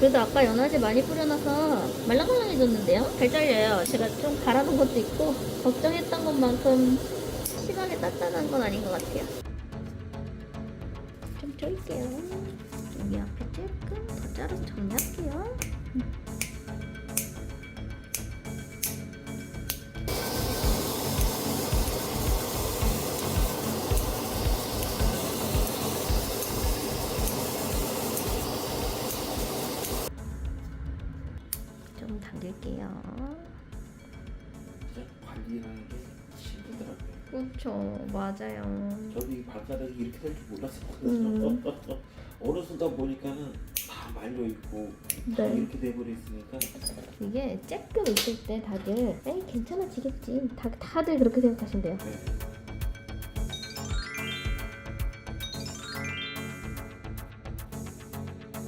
그래도 아까 연화제 많이 뿌려놔서 말랑말랑해졌는데요? 잘 잘려요. 제가 좀 갈아놓은 것도 있고 걱정했던 것만큼 심하게 단단한 건 아닌 것 같아요. 좀 쫄게요. 여기 앞에 조금 더 자르고 정리할게요. 좀 당길게요. 관리라는 게 힘들더라고요. 그렇죠, 맞아요. 저도 이 발가락이 이렇게 될 줄 몰랐었거든요. 음. 어느 순간 보니까는 다 말려 있고 다 네. 이렇게 돼버렸으니까 이게 쬐끔 있을 때 다들 에이 괜찮아지겠지 다, 다들 그렇게 생각하신대요 네.